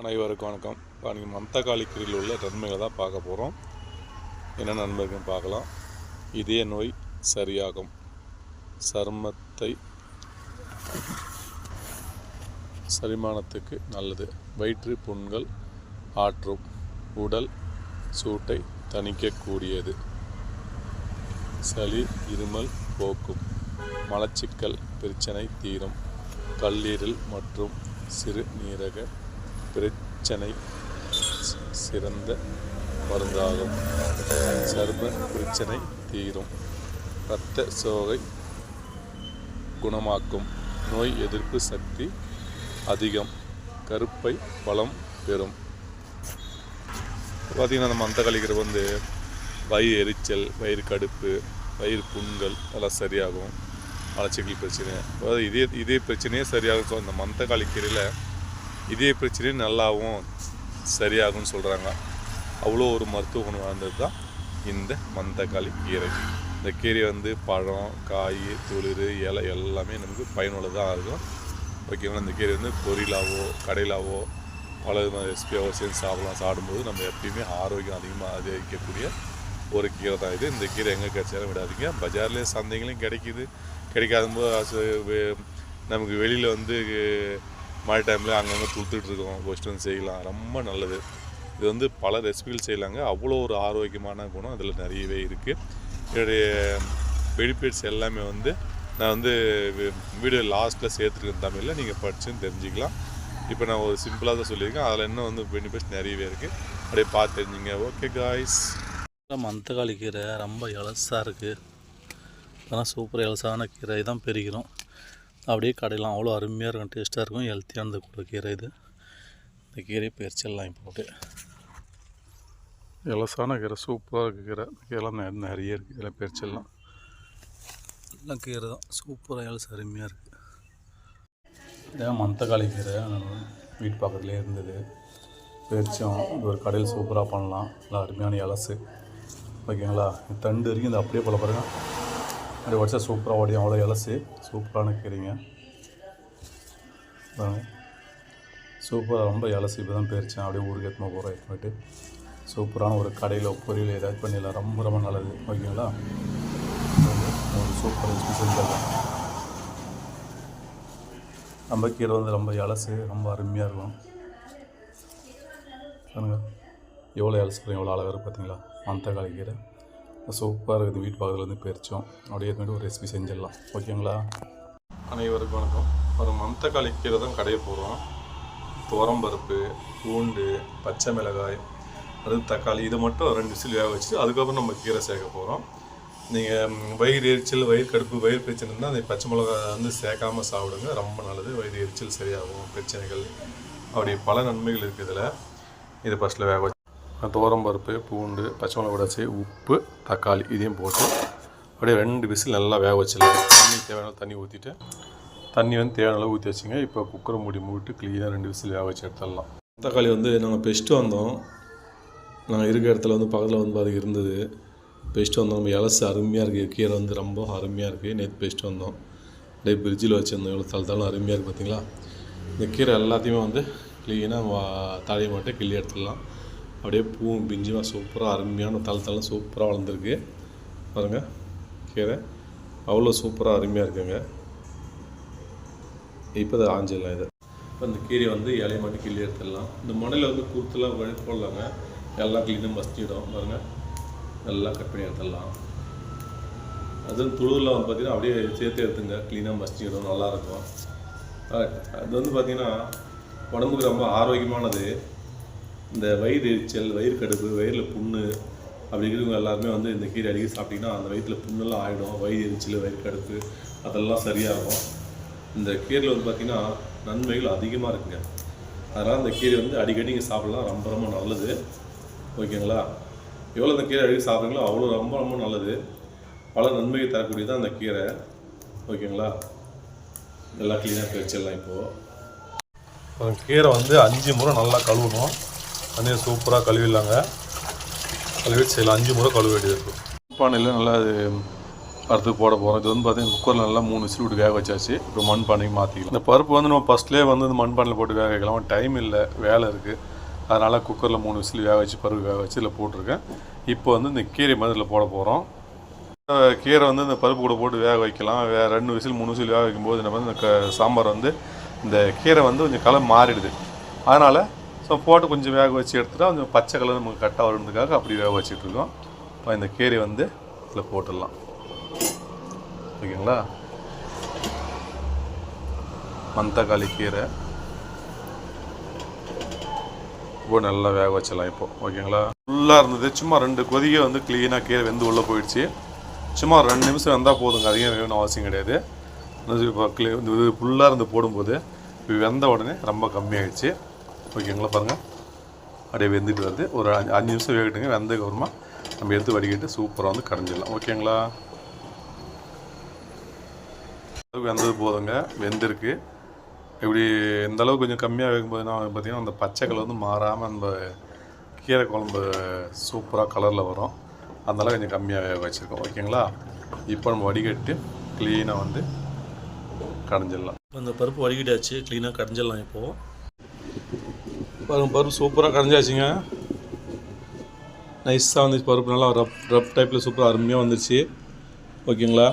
அனைவருக்கும் வணக்கம். இப்போ நீங்கள் மந்தகாலிக்கிரியில் உள்ள நன்மைகளை தான் பார்க்க போகிறோம் என்ன நன்மைகள்னு பார்க்கலாம். இதய நோய் சரியாகும். சருமத்தை செரிமானத்துக்கு நல்லது. வயிற்று புண்கள் ஆற்றும். உடல் சூட்டை தணிக்கக்கூடியது. சளி இருமல் போக்கும். மலச்சிக்கல் பிரச்சனை தீரும். கல்லீரல் மற்றும் சிறுநீரக பிரச்சனை சிறந்த மருந்தாகும். சர்ம பிரச்சனை தீரும். இரத்த சோகை குணமாக்கும். நோய் எதிர்ப்பு சக்தி அதிகம். கருப்பை பலம் பெறும். பார்த்திங்கன்னா நம்ம அந்த கழிக்கிற வந்து வயிறு எரிச்சல் வயிறு கடுப்பு வயிறு புண்கள் எல்லாம் சரியாகும். மலச்சிக்கல் பிரச்சனை. அதாவது இதே இதே பிரச்சனையே சரியாகும். ஸோ இந்த மந்தக்காளி கீரையில் இதே பிரச்சனையும் நல்லாவும் சரியாகும்னு சொல்கிறாங்க அவ்வளோ ஒரு மருத்துவ குணம் வாழ்ந்தது தான் இந்த மந்தக்காளி கீரை. இந்த கீரை வந்து பழம் காய் துளிர் இலை எல்லாமே நமக்கு பயனுள்ளதாக இருக்கும். ஓகேங்களா இந்த கீரை வந்து பொரியலாவோ கடையிலாவோ பல விதமான ரெசிபியாவோ சேர்ந்து சாப்பிடலாம். சாப்பிடும்போது நம்ம எப்பயுமே ஆரோக்கியம் அதிகமாக அதிகரிக்கக்கூடிய ஒரு கீரை தான் இது. இந்த கீரை எங்கே கிடைச்சாலும் விடாதீங்க. பஜார்லேயே சந்தைங்களையும் கிடைக்குது. கிடைக்காத போது நமக்கு வெளியில் வந்து மழை டைமில் அங்கங்கே துளுத்துட்டு இருக்கோம் ஃபஸ்ட்டு செய்யலாம். ரொம்ப நல்லது. இது வந்து பல ரெசிபிகள் செய்யலாங்க. அவ்வளோ ஒரு ஆரோக்கியமான குணம் அதில் நிறையவே இருக்குது என்னுடைய பெனிஃபிட்ஸ் எல்லாமே வந்து நான் வந்து வீடியோ லாஸ்ட்டில் சேர்த்துருக்கேன் தமிழில். நீங்கள் படிச்சுன்னு தெரிஞ்சுக்கலாம். இப்போ நான் ஒரு சிம்பிளாக தான் சொல்லியிருக்கேன். அதில் இன்னும் வந்து பெனிஃபிட்ஸ் நிறையவே இருக்குது அப்படியே பார்த்து தெரிஞ்சுங்க. ஓகே காய்ஸ் மந்தகாளி கீரை ரொம்ப இலசாக இருக்குது அதெல்லாம் சூப்பர் இலசான கீரை. தான் பெருகிறோம் அப்படியே கடையெல்லாம் அவ்வளோ அருமையாக இருக்கும் டேஸ்ட்டாக இருக்கும். ஹெல்த்தியானது கூட கீரை இது. இந்த கீரையை பறிச்சிடலாம் இப்போ போட்டு. இலசான கீரை சூப்பராக இருக்குது கீரை. கீரை நிறைய இருக்குது இதில் பறிச்சிடலாம் எல்லாம் கீரை தான். சூப்பராக இலசு அருமையாக இருக்குது இதான் மந்தக்காளி கீரை வீட்டு பக்கத்துலேயே இருந்தது. பறிச்சோம் இது ஒரு கடையில் சூப்பராக பண்ணலாம். நல்லா அருமையான இலசு. ஓகேங்களா? தண்டு வரைக்கும் இந்த அப்படியே போல பாருங்க. அப்படி வருஷம் சூப்பராக ஓடியும் அவ்வளோ இலசு சூப்பரான கீரைங்க. சூப்பராக ரொம்ப இலசு இப்போ தான் போயிருச்சேன் அப்படியே ஊருக்கு எடுத்துன்னு போகிறேன் எடுத்துட்டு சூப்பரான ஒரு கடையில் பொரியல் ஏதாவது பண்ணிடலாம். ரொம்ப ரொம்ப நல்லது. ஓகேங்களா? ஒரு சூப்பர் ரெசிபி நம்ம கீரை வந்து ரொம்ப இலசு ரொம்ப அருமையாக இருக்கும். பாருங்கள் எவ்வளோ இலசு எவ்வளோ அழகாக இருக்குது பார்த்தீங்களா மந்தக்காளி கீரை. சூப்பராக இருக்குது. வீட்டு பக்கத்தில் வந்து பெரிச்சோம். அப்படியே எடுத்துட்டு ஒரு ரெசிபி செஞ்சிடலாம். ஓகேங்களா? அனைவருக்கும் வணக்கம். ஒரு மந்தக்காளி கீரை தான் கடையை போகிறோம் துவரம்பருப்பு பூண்டு பச்சை மிளகாய் அது தக்காளி இது மட்டும் ரெண்டு விசில் வேக வச்சு அதுக்கப்புறம் நம்ம கீரை சேர்க்க போகிறோம் நீங்கள் வயிறு எரிச்சல் வயிறு கடுப்பு வயிறு பிரச்சனை இருந்தால் அந்த பச்சை மிளகாய் வந்து சேர்க்காம சாப்பிடுங்க. ரொம்ப நல்லது. வயிறு எரிச்சல் சரியாகும். பிரச்சனைகள். அப்படி பல நன்மைகள் இருக்குது இதில். இது ஃபஸ்ட்டில் வேக வச்சு துவரம்பருப்பு பூண்டு பச்சை மிளகு உடச்சி உப்பு தக்காளி இதையும் போட்டு அப்படியே ரெண்டு விசில் நல்லா வேக வச்சிடலாம். தண்ணி தேவையான தண்ணி ஊற்றிட்டு தண்ணி வந்து தேவையான அளவு ஊற்றி வச்சுங்க. இப்போ குக்கரை மூடி மூடிட்டு க்ளீனாக ரெண்டு விசில் வேக வச்சு எடுத்துடலாம். தக்காளி வந்து நாங்கள் பெஸ்ட்டு வந்தோம். நாங்கள் இருக்கிற இடத்துல வந்து பக்கத்தில் வந்து அது இருந்தது. பெஸ்ட்டு வந்தோம். நம்ம இலசு அருமையாக இருக்குது கீரை வந்து ரொம்ப அருமையாக இருக்குது நேற்று பெஸ்ட்டு வந்தோம். அப்படியே பிரிட்ஜில் வச்சுருந்தோம். எவ்வளோ தளத்தாலும் அருமையாக இருக்குது பார்த்தீங்களா இந்த கீரை எல்லாத்தையுமே வந்து க்ளீனாக தலையை மட்டும் கிள்ளி எடுத்துடலாம். அப்படியே பூவும் பிஞ்சுமாக சூப்பராக அருமையான தளத்தாலும் சூப்பராக வளர்ந்துருக்கு. பாருங்கள் கீரை. அவ்வளோ சூப்பராக அருமையாக இருக்குங்க. இப்போ தான் ஆஞ்சிடலாம் இதை. இப்போ இந்த கீரையை வந்து இலையை மட்டும் கிள்ளி எடுத்துடலாம். இந்த மண்ணில் வந்து குருத்துலாம் வழி போடலாங்க எல்லாம் க்ளீனாக மஸ்திடும் பாருங்கள் நல்லா கட் பண்ணி எடுத்துடலாம். அதுவும் துளுவில் வந்து பார்த்தீங்கன்னா அப்படியே சேர்த்து எடுத்துங்க. க்ளீனாக மஸ்திடும் நல்லாயிருக்கும் அது வந்து பார்த்திங்கன்னா உடம்புக்கு ரொம்ப ஆரோக்கியமானது. இந்த வயிறு எரிச்சல் வயிறு கடுப்பு வயிறில் புண்ணு அப்படிங்கிறவங்க எல்லாருமே வந்து இந்த கீரை அடிக்கடி சாப்பிட்டிங்கன்னா அந்த வயிற்றில் புண்ணெல்லாம் ஆகிடும் வயிறு எரிச்சல் வயிறு கடுப்பு அதெல்லாம் சரியாகும். இந்த கீரையில் வந்து பார்த்திங்கன்னா நன்மைகள் அதிகமாக இருக்குங்க. அதனால் இந்த கீரை வந்து அடிக்கடி இங்கே சாப்பிடலாம். ரொம்ப ரொம்ப நல்லது. ஓகேங்களா? எவ்வளோ அந்த கீரை அடிக்கடி சாப்பிட்றீங்களோ அவ்வளோ ரொம்ப ரொம்ப நல்லது. பல நன்மைகள் தரக்கூடியது அந்த கீரை. ஓகேங்களா? எல்லாம் க்ளீனாக வச்சிடலாம் இப்போது கீரை வந்து அஞ்சு முறை நல்லா கழுவணும். தண்ணியை சூப்பராக கழுவிடலாங்க. கழுவி செய்யலாம் அஞ்சு முறை கழுவ வேண்டியது இருக்கும் பானையில் நல்லா அது அடுத்து போட போகிறோம் இது வந்து பார்த்தீங்கன்னா குக்கரில் நல்லா மூணு விசில் விட்டு வேக வச்சாச்சு. இப்போ மண் பானைக்கு மாற்றிக்கலாம் இந்த பருப்பு வந்து நம்ம ஃபஸ்ட்லேயே வந்து இந்த மண் பானையில் போட்டு வேக வைக்கலாம். டைம் இல்லை வேலை இருக்குது அதனால் குக்கரில் மூணு விசில் வேக வச்சு பருப்பு வேக வச்சு இதில் போட்டிருக்கேன். இப்போ வந்து இந்த கீரை மாதிரி இதில் போட போகிறோம் கீரை வந்து இந்த பருப்பு கூட போட்டு வேக வைக்கலாம். வே ரெண்டு விசில் மூணு விசில் வேக வைக்கும்போது நம்ம வந்து இந்த சாம்பார் வந்து இந்த கீரை வந்து கொஞ்சம் கலர் மாறிடுது. அதனால் ஸோ போட்டு கொஞ்சம் வேக வச்சு எடுத்துட்டா கொஞ்சம் பச்சை கலர் நமக்கு கரெக்டாக வரதுக்காக அப்படி வேக வச்சுட்ருக்கோம் இப்போ இந்த கீரை வந்து இதில் போட்டுடலாம். ஓகேங்களா? மந்தக்காளி கீரை. இப்போ நல்லா வேக வச்சிடலாம் இப்போ. ஓகேங்களா? ஃபுல்லாக இருந்தது. சும்மா ரெண்டு கொதிக்க வந்து க்ளீனாக கீரை வெந்து உள்ளே போயிடுச்சு. சும்மா ரெண்டு நிமிஷம் வந்தால் போதுங்க. அதிகம் வேணும்னு அவசியம் கிடையாது. இப்போ க்ளீ இந்த இது ஃபுல்லாக இருந்து போடும்போது இப்போ வெந்த உடனே ரொம்ப கம்மியாகிடுச்சு ஓகேங்களா பாருங்கள் அப்படியே வெந்துட்டு வருது. ஒரு அஞ்சு அஞ்சு நிமிஷம் வேகட்டுங்க. வெந்ததுக்கப்புறமா நம்ம எடுத்து வடிக்கிட்டு சூப்பராக வந்து கடைஞ்சிடலாம் ஓகேங்களா? வெந்தது போதுங்க. வெந்திருக்கு. இப்படி இந்த அளவுக்கு கொஞ்சம் கம்மியாக வைக்கும்போது என்ன பார்த்திங்கன்னா பார்த்தீங்கன்னா அந்த பச்சை கலர் வந்து மாறாமல் நம்ம கீரை குழம்பு சூப்பராக கலரில் வரும். அதனால் கொஞ்சம் கம்மியாக வேக வச்சுருக்கோம். ஓகேங்களா? இப்போ நம்ம வடிகட்டி க்ளீனாக வந்து கடைஞ்சிடலாம் இந்த பருப்பு வடிகட்டாச்சு க்ளீனாக கடைஞ்சிடலாம் இப்போது பாருங்க பருப்பு சூப்பராக கரைஞ்சாச்சுங்க. நைஸாக வந்துச்சு பருப்பு நல்லா ரப் ரப் டைப்பில் சூப்பராக அருமையாக வந்துச்சு. ஓகேங்களா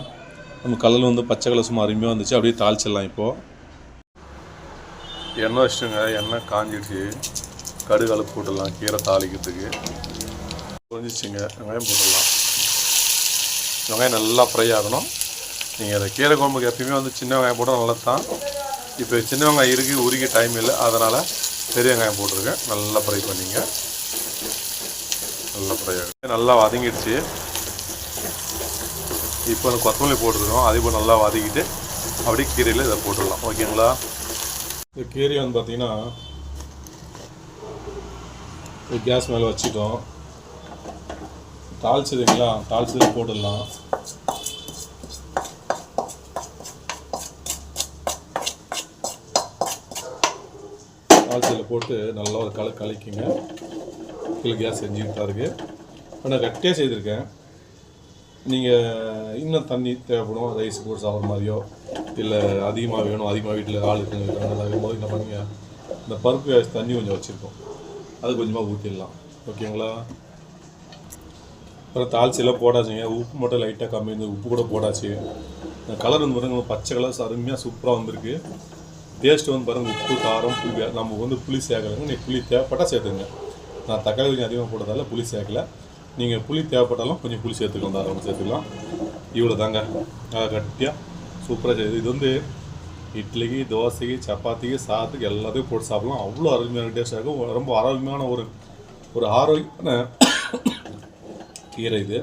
நம்ம கலர் வந்து பச்சை கலர் சும்மா அருமையாக வந்துச்சு. அப்படியே தாளிச்சிடலாம் இப்போது எண்ணெய் வச்சுட்டுங்க எண்ணெய் காஞ்சிடுச்சு. கடுகு அழுப்பு போட்டுடலாம் கீரை தாளிக்கிறதுக்கு. புரிஞ்சிச்சுங்க. வெங்காயம் போட்டுடலாம். வெங்காயம் நல்லா ஃப்ரை ஆகணும். நீங்கள் அந்த கீரை குழம்புக்கு எப்பயுமே வந்து சின்ன வெங்காயம் போட்டால் நல்லது தான் இப்போ சின்ன வெங்காயம் இருக்குது உருகி டைம் இல்லை. அதனால் பெரிய வெங்காயம் போட்டிருக்கேன். நல்லா ஃப்ரை பண்ணிங்க. நல்லா ஃப்ரை ஆகும் நல்லா வதங்கிடுச்சு. இப்போ அந்த கொத்தமல்லி போட்டிருக்கோம். அதே போல் நல்லா வதக்கிட்டு அப்படியே கீரையில் இதை போட்டுடலாம். ஓகேங்களா? இந்த கீரை வந்து பார்த்தீங்கன்னா கேஸ் மேலே வச்சுட்டோம். தாளிச்சதுங்களா தாளிச்சது போட்டுடலாம். தாளிச்சதில் போட்டு நல்லா ஒரு கலை கலக்கிங்க. கீழே கேஸ் செஞ்சுக்கிட்டா இருக்குது இப்போ நான் கட்டியாக செய்திருக்கேன். நீங்கள் இன்னும் தண்ணி தேவைப்படும் ரைஸ் போட்டு சாப்பிட்ற மாதிரியோ இல்லை அதிகமாக வேணும் அதிகமாக வீட்டில் ஆள் இருக்குங்க போது என்ன பண்ணுங்க. இந்த பருப்பு கேஸ் தண்ணி கொஞ்சம் வச்சுருக்கோம். அது கொஞ்சமாக ஊற்றிடலாம் ஓகேங்களா? அப்புறம் தாளிச்செல்லாம் போடாச்சுங்க உப்பு மட்டும் லைட்டாக கம்மி இருந்து உப்பு கூட போடாச்சு. இந்த கலர் வந்து பாருங்க பச்சை கலர் அருமையாக சூப்பராக வந்திருக்கு. டேஸ்ட் வந்து பாருங்கள் உப்பு காரம் புளி நம்ம வந்து புளி சேர்க்கலைங்க நீங்கள் புளி தேவைப்பட்டால் சேர்த்துங்க நான் தக்காளி கொஞ்சம் அதிகமாக போட்டதால புளி சேர்க்கல. நீங்கள் புளி தேவைப்பட்டாலும் கொஞ்சம் புளி சேர்த்துக்கலாம் தாராளமாக சேர்த்துக்கலாம். இவ்வளோ தாங்க கட்டியாக சூப்பராக செய்யுது இது வந்து இட்லிக்கு தோசைக்கு சப்பாத்திக்கு சாதத்துக்கு எல்லாத்தையும் போட்டு சாப்பிடலாம். அவ்வளோ அருமையான டேஸ்டாக இருக்கும். ரொம்ப ஆரோக்கியமான ஒரு ஒரு ஆரோக்கியமான கீரை இது.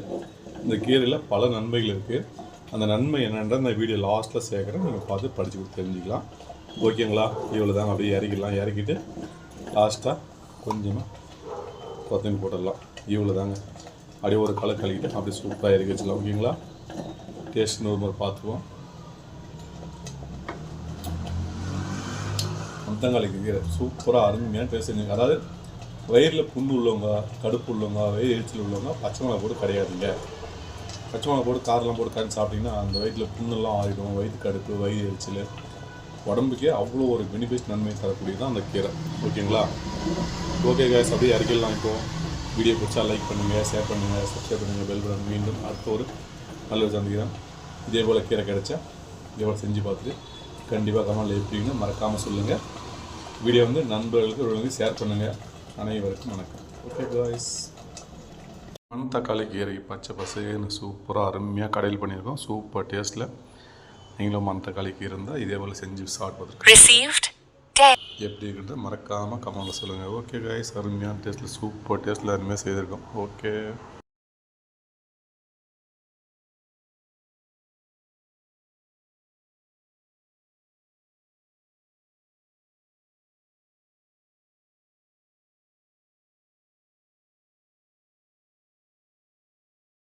இந்த கீரையில் பல நன்மைகள் இருக்குது அந்த நன்மை என்னென்ற இந்த வீடியோ லாஸ்ட்டில் சேர்க்குறேன் நீங்கள் பார்த்து படித்து கொடுத்து தெரிஞ்சுக்கலாம். ஓகேங்களா இவ்வளோ தாங்க அப்படியே இறக்கிடலாம். இறக்கிட்டு லாஸ்ட்டாக கொஞ்சமாக கொத்தமல்லி போட்டுடலாம். இவ்வளோ தாங்க அப்படியே ஒரு கலர் கலக்கிட்டு அப்படியே சூப்பராக இறக்கி வச்சிடலாம். ஓகேங்களா? டேஸ்ட் இன்னொரு முறை பார்த்துக்குவோம். மந்தங்காளிக்கு கீரை. சூப்பராக அருமையான டேஸ்ட் செஞ்சுங்க அதாவது வயிறில் புண்ணு உள்ளவங்க கடுப்பு உள்ளவங்க வயிறு எரிச்சல் உள்ளவங்க பச்சை மிளகா போட்டு கிடையாதுங்க. பச்சை மிளகா போட்டு காரெல்லாம் போட்டு கறி சாப்பிட்டிங்கன்னா அந்த வயிற்றில் புண்ணெல்லாம் ஆகிடும் வயிற்று கடுப்பு வயிறு எரிச்சல். உடம்புக்கே அவ்வளோ ஒரு பெனிஃபிட் நன்மை தரக்கூடியது அந்த கீரை. ஓகேங்களா? ஓகே கேஸ் அப்படியே இறக்கிடலாம் இப்போது வீடியோ பிடிச்சா லைக் பண்ணுங்கள் ஷேர் பண்ணுங்கள் சப்ஸ்கிரைப் பண்ணுங்கள் பெல் பட்டன் மீண்டும் அடுத்த ஒரு நல்ல ஒரு சந்திக்கிறேன். இதே போல் கீரை கிடைச்சா இதே போல் செஞ்சு பார்த்துட்டு கண்டிப்பாக கமெண்ட்டில் எப்படின்னு மறக்காமல் சொல்லுங்கள் வீடியோ வந்து நண்பர்களுக்கு ஒழுங்கு ஷேர் பண்ணுங்கள் அனைவருக்கும் வணக்கம். ஓகே காய்ஸ் மணத்தக்காளி கீரை பச்சை பசேன்னு சூப்பராக அருமையாக கடையில் பண்ணியிருக்கோம். சூப்பர் டேஸ்ட்டில் நீங்களும் மணத்தக்காளி கீரை இருந்தால் இதே போல் செஞ்சு 10. எப்படி இருக்கிறது மறக்காமல் கமெண்ட்டில் சொல்லுங்கள் ஓகே காய்ஸ் அருமையான டேஸ்ட்டில் சூப்பர் டேஸ்ட்டில் அருமையாக செய்திருக்கோம். ஓகே